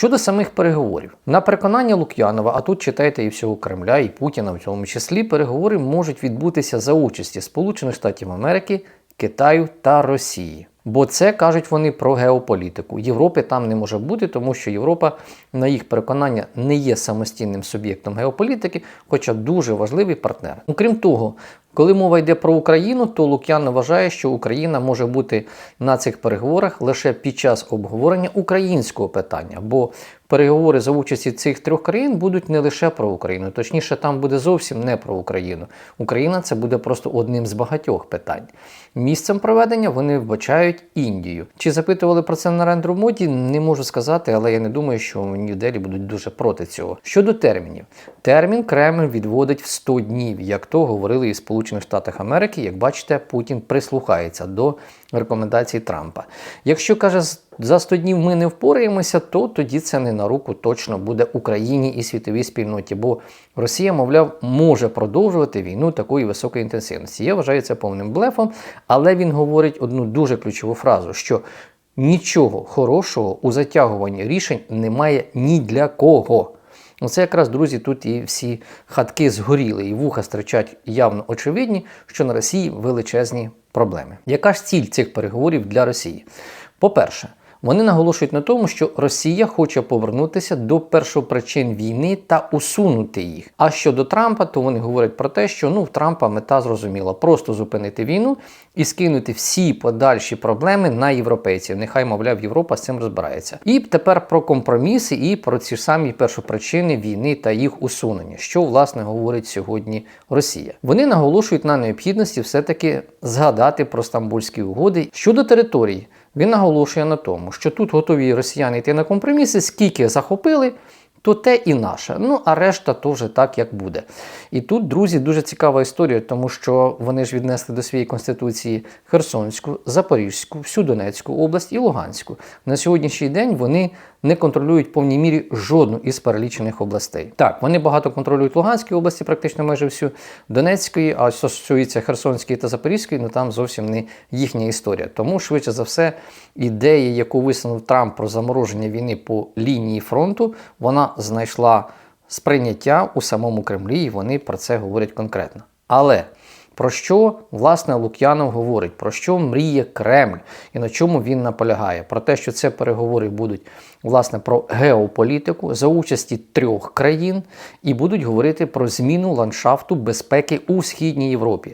Щодо самих переговорів, на переконання Лук'янова, а тут читайте і всього Кремля, і Путіна в цьому числі, переговори можуть відбутися за участі Сполучених Штатів Америки, Китаю та Росії. Бо це кажуть вони про геополітику. Європи там не може бути, тому що Європа, на їх переконання, не є самостійним суб'єктом геополітики, хоча дуже важливий партнер. Окрім того, коли мова йде про Україну, то Лук'ян вважає, що Україна може бути на цих переговорах лише під час обговорення українського питання, бо переговори за участі цих трьох країн будуть не лише про Україну, точніше, там буде зовсім не про Україну. Україна це буде просто одним з багатьох питань. Місцем проведення вони вбачають Індію. Чи запитували про це на рендеру моді? Не можу сказати, але я не думаю, що Нью-Делі будуть дуже проти цього. Щодо термінів, термін Кремль відводить в 100 днів, як то говорили і в Сполучених Штатах Америки. Як бачите, Путін прислухається до рекомендацій Трампа. Якщо каже, за 100 днів ми не впораємося, то тоді це не на руку точно буде Україні і світовій спільноті, бо Росія, мовляв, може продовжувати війну такої високої інтенсивності. Я вважаю це повним блефом, але він говорить одну дуже ключову фразу, що нічого хорошого у затягуванні рішень немає ні для кого. Ну, це якраз, друзі, тут і всі хатки згоріли, і вуха стричать явно очевидні, що на Росії величезні проблеми. Яка ж ціль цих переговорів для Росії? По-перше, вони наголошують на тому, що Росія хоче повернутися до першопричин війни та усунути їх. А щодо Трампа, то вони говорять про те, що ну в Трампа мета зрозуміла просто зупинити війну і скинути всі подальші проблеми на європейців. Нехай, мовляв, Європа з цим розбирається. І тепер про компроміси і про ці ж самі першопричини війни та їх усунення, що власне говорить сьогодні Росія. Вони наголошують на необхідності все-таки згадати про стамбульські угоди щодо території. Він наголошує на тому, що тут готові росіяни йти на компроміси, скільки захопили, то те і наше. Ну, а решта то вже так, як буде. І тут, друзі, дуже цікава історія, тому що вони ж віднесли до своєї конституції Херсонську, Запорізьку, всю Донецьку область і Луганську. На сьогоднішній день вони не контролюють в повній мірі жодну із перелічених областей. Так, вони багато контролюють Луганській області, практично майже всю Донецької, а що стосується Херсонської та Запорізької, ну там зовсім не їхня історія. Тому, швидше за все, ідея, яку висунув Трамп про замороження війни по лінії фронту, знайшла сприйняття у самому Кремлі, і вони про це говорять конкретно. Але про що власне Лук'янов говорить, про що мріє Кремль і на чому він наполягає? Про те, що це переговори будуть власне про геополітику за участі трьох країн, і будуть говорити про зміну ландшафту безпеки у східній Європі.